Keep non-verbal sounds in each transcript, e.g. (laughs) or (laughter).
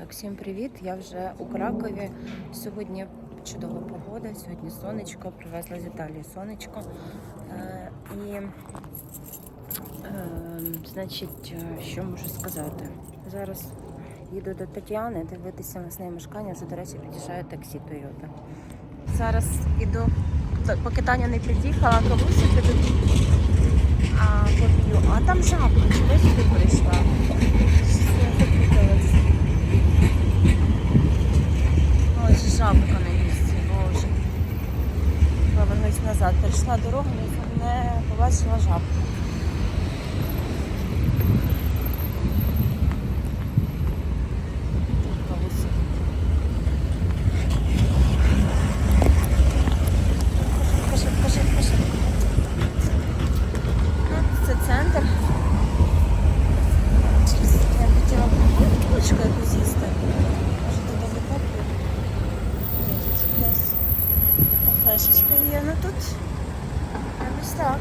Так, всім привіт! Я вже у Кракові. Сьогодні чудова погода, сьогодні сонечко, привезла з Італії сонечко. Е, і, е, значить, що можу сказати? Зараз їду до Тетяни дивитися на неї мешкання. Вже, до речі, під'їжджає таксі Toyota. Зараз іду, поки Таня не під'їхала, тут а, поп'ю. А там жабка, чого я сюди прийшла? Я запуталась. Ось жабка на місці, боже. Повернусь назад. Перейшла дорогу, не- не побачила жабку. Тут кавусик. Покажи, покажи, покажи. Ну, Це центр. Я хотіла булочку якусь з'їсти. Може туди викоплю. Тут десь кафешечка є, ну тут якось так.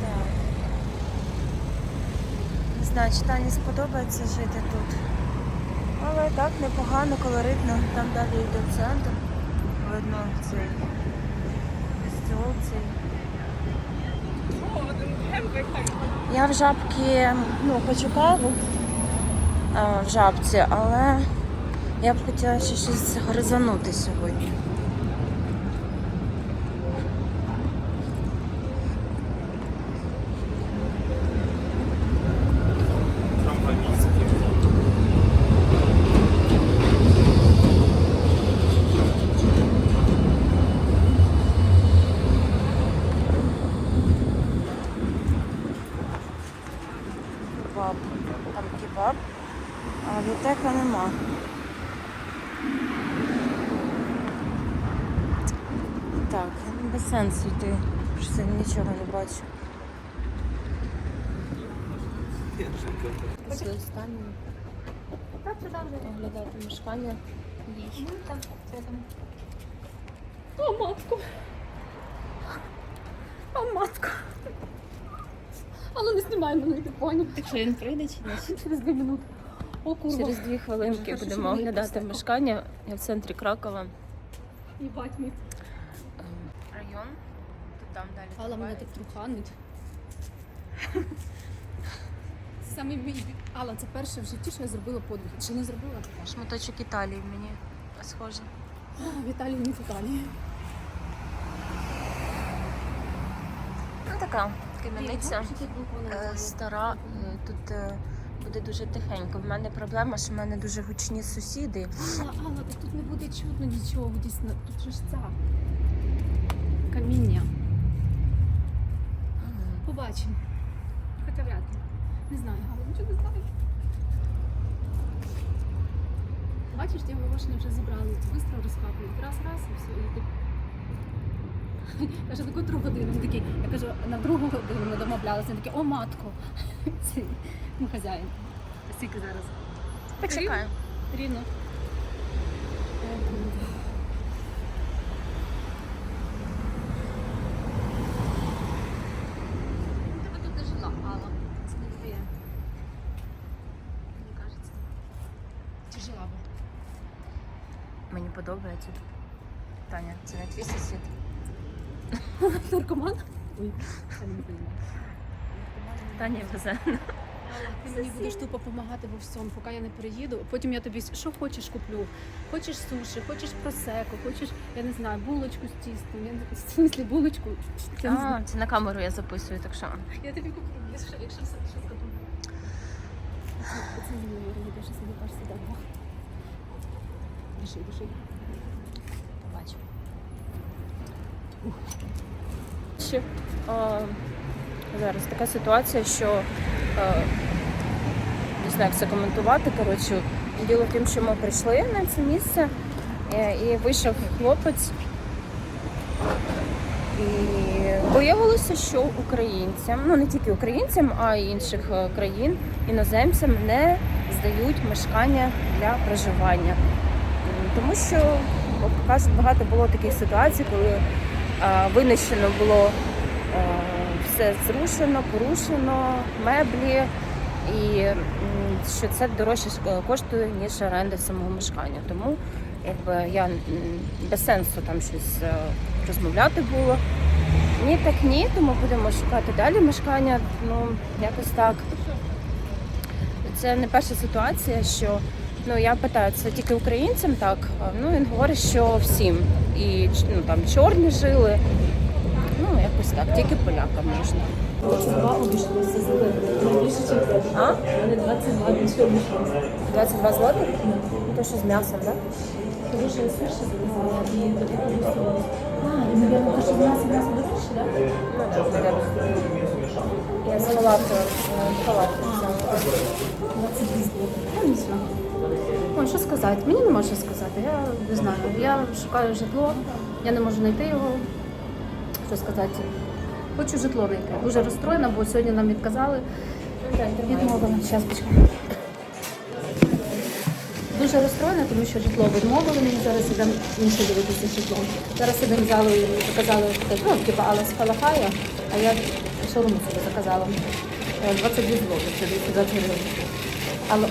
Так. Не знаю, чи Тані сподобається жити тут. Але так, непогано, колоритно. Там далі йде центр. Видно цей стіл цей. Я в жабці, ну, хочу в жабці, але я б хотіла ще щось гризанути сьогодні. Кебаб. Там кебаб, а вітека нема. Так, без сенсу йти. Що нічого не бачу. Після останнього Так, оглядати мешкання. Ну, там, це там. О, матко. О, матко. А ну ти поняв. Що він прийде чи ні? Через дві минути. О, курва. Через дві хвилинки Хорошо, що будемо мені оглядати просто. мешкання. Я в центрі Кракова. Їбать мій. Район. Тут там далі. Алла мене так труханить. (laughs) Саме мій... Алла, це перше в житті, що я зробила подвиг. Чи не зробила? Шматочок Італії мені схоже. О, в Італії, не в Італії. Ну така балкон Е, стара. Е, Тут е, буде дуже тихенько. В мене проблема, що в мене дуже гучні сусіди. Алла, Алла, так тут не буде чутно нічого, дійсно. Тут же ж ця. Каміння. Побачимо. Хоча вряд ли. Не знаю, Галина, нічого не знаю. Бачиш, ті оголошення вже зібрали, швидко розхапують. Раз, раз і все. (laughs) Каже, на котру годину? Він такий, я кажу, на другу годину ми домовлялися. Він такий, о, матко. (laughs) Цей, Ну, хазяїн. Скільки зараз? Почекаю. Рівно. Тебе тут не жила, Алла. Це не твоє. Мені кажеться. Чи жила би? Мені подобається тут. Таня, це не твій сусід. (laughs) Наркоман? Ой, розумію. Таня везе. Ти мені будеш тупо допомагати во всьому, поки я не переїду. Потім я тобі що хочеш куплю. Хочеш суші, хочеш просеко, хочеш, я не знаю, булочку з тістом. Я не в смислі булочку. Я, не знаю. Це на камеру я записую, так що. я тобі куплю, якщо, якщо все що скажу. Це не говорю, я щось не кажу сюди. Диши, диши. Побачимо. Ще, а, зараз така ситуація, що не знаю, як це коментувати. Коротше, діло в тім, що ми прийшли на це місце е, і вийшов хлопець. І виявилося, що українцям, ну не тільки українцям, а й інших е, країн, іноземцям не здають мешкання для проживання. Тому що, кажуть, багато було таких ситуацій, коли винищено було е, все зрушено, порушено, меблі, і що це дорожче е, коштує, ніж оренда самого мешкання. Тому якби я без сенсу там щось е, розмовляти було. Ні, так ні, тому будемо шукати далі мешкання. Ну, якось так. Це не перша ситуація, що ну я питаю, це тільки українцям так. Ну він говорить, що всім. І ну там чорні жили. Ну, якось так, тільки полякам можна. 22 обійшлося зелене. Більше, ніж А? Мене 22 більше обійшлося. 22 злотих? Ну, то що з м'ясом, так? Тому що я заказала і того А, і, мабуть, те, що м'ясо, м'ясо дорожче, так? Ну, так. Я з халату, е, халату взяла. 22 злоти. Ой, що сказати? Мені нема що сказати. Я не знаю. Я шукаю житло, я не можу знайти його. Що сказати? Хочу житло знайти. Дуже розстроєна, бо сьогодні нам відказали. Відмовили. Щас, почекай. Дуже розстроєна, тому що житло відмовили. Мені зараз ідемо інше дивитися житло. Зараз ідемо в залу і заказали таке, ну, типу, але з а я шаурму собі заказала. Е, 22 злоти, це 220 гривень. Але о,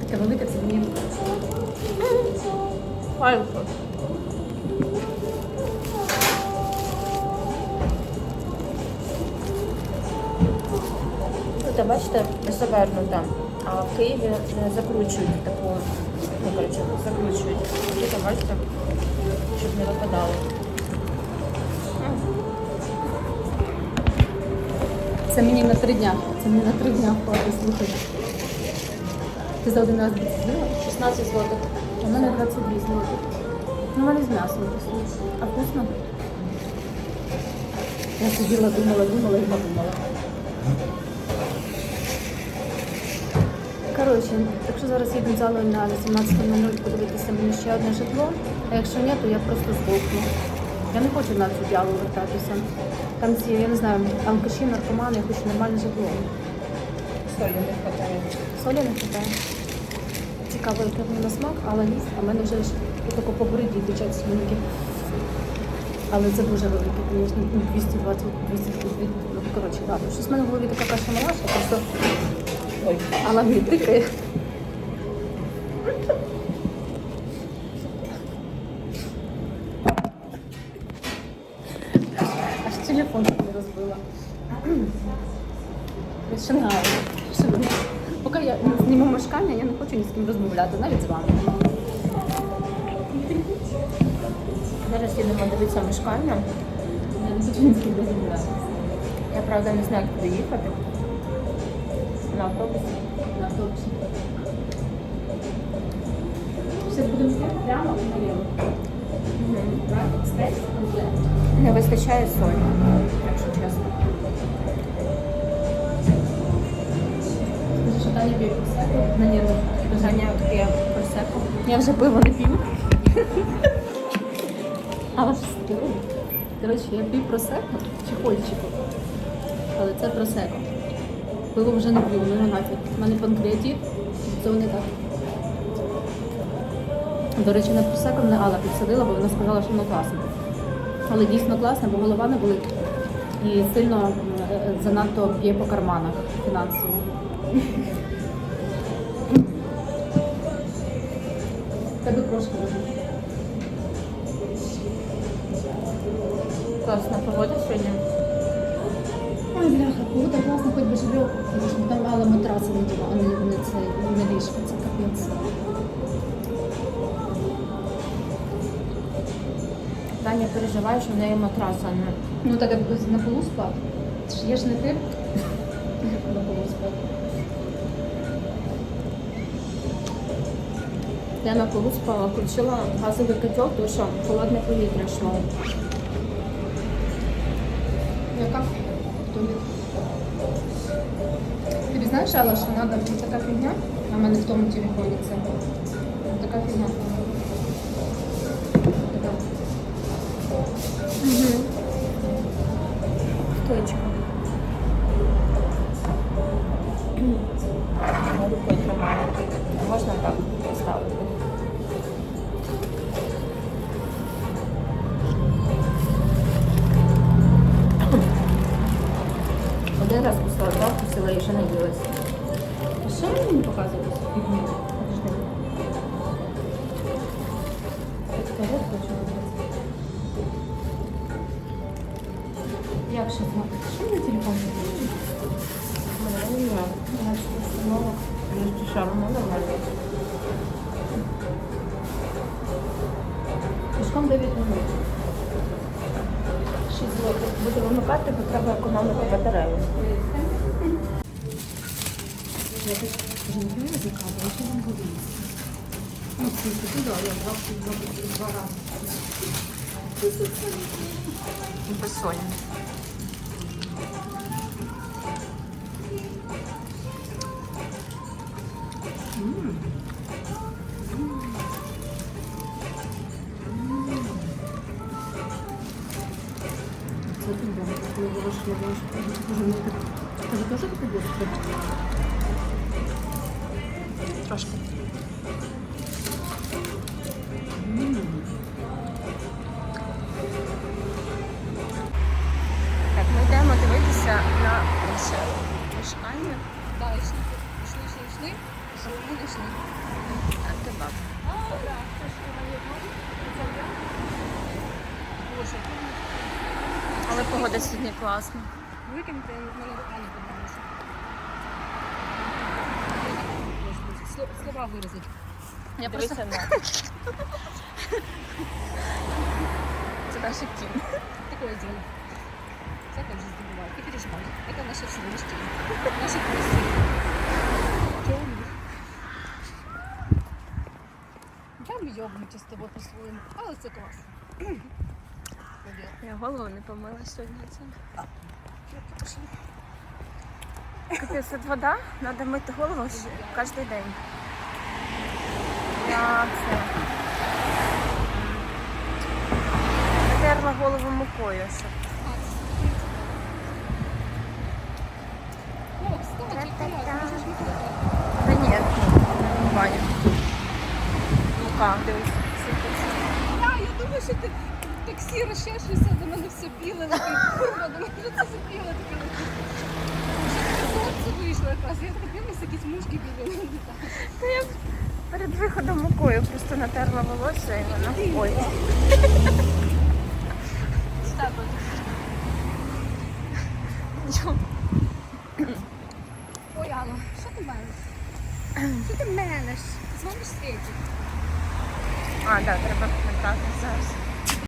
таке велике це мені. Файлко. Тут, бачите, завернуто, а в Києві е, закручують таку, ну, коротше, закручують. Тут, бачите, щоб не випадало. Це мені на три дня. Це мені на три дня хватить, слухай. Ти за один раз зробила? 16 злотих. У мене 22 злоти. Ну, мене з м'ясом. А вкусно? Я сиділа, думала, думала і подумала. Коротше, так що зараз їду в залу на 18.00 подивитися мені ще одне житло, а якщо ні, то я просто здохну. Я не хочу на цю діалу вертатися. Там ці, я не знаю, алкаші, наркомани, я хочу нормальне житло. Солі не вистачає. Солі не хватає. Цікаво, яке воно на смак, але ні. А в мене вже ж тако по бороді течать слюнки. Але це дуже велике, звісно, ну, 220, 200, ну, коротше, ладно. Щось в мене в голові така каша малаша, просто мені тикає. Телефон не розбила. Починаю. Поки я зніму мешкання, я не хочу ні з ким розмовляти, навіть з вами. Зараз їдемо дивитися мешкання. Я не хочу ні з ким розмовляти. Я правда не знаю, куди їхати. На автобусі. На автобусі. Все будемо прямо наліво. Не вистачає солі, якщо чесно. Просеку на нервах. Бажання п'є просеку. Я вже пиво не п'ю. Але ж стилу. Коротше, я п'ю просеку чехольчику. Але це просеко. Пиво вже не п'ю, ну нафіг. У мене панкреатит, це не так. До речі, на просеко мене Алла підсадила, бо вона сказала, що воно класне. Але дійсно класне, бо голова не болить. І сильно е, е, занадто б'є по карманах фінансово. Тебе робить. Класна погода сьогодні. Ой, бляха, погода класна, хоч би жильо, тому що там мало матраси не було, а не, не це не ліжко, це капець. Таня переживає, що в неї матраса не. Ну так на полу спав. Я ж не ти. На полу спав. Я на полу спала, включила газовий котел, тому що холодне повітря йшло. Яка? Тобі знаєш, Алла, що треба така фігня, а в мене в тому телефоні це. Така фігня. Стоечка. Як ще зробити? Що мені телефон? Пішком 9 минут. 6 злотих буде вимикати, бо треба економити батарею. Тут жінки заказую, що вам буде їсти. Ну, скільки туди, я два, два, два рази. Без. Трошки. Так, ми йдемо дивитися на інше мешкання. Так, йшли, йшли, йшли, йшли, ми йшли. А кебаб. Боже, Але погода сьогодні класна. викиньте, в мене руками подалося. Господи, слова виразить. Я просто... Дивися на. Це наша тінь. Такое дело. Всякое в жизни бывает. Не переживай. Это наше все мужчины. Наши крысы. Темные. Я ми йобнуті з тобою по-своєму, але це класно. Я голову не помила сьогодні. Це. Капець, тут вода, треба мити голову кожен день. Я це. Натерла голову мукою, щоб Та ні, Ваня. Мука, дивись. Я думаю, що ти Сіро ще щось до мене все біле, курва, до мене це все біле таке. Сонце вийшло якраз. Я так дивлюся, якісь мушки біли. Та я перед виходом мукою просто натерла волосся і вона ой. Ой, Алла, що ти маєш? Що ти мелиш? Ти зможеш світі? А, так, да, треба набрати зараз.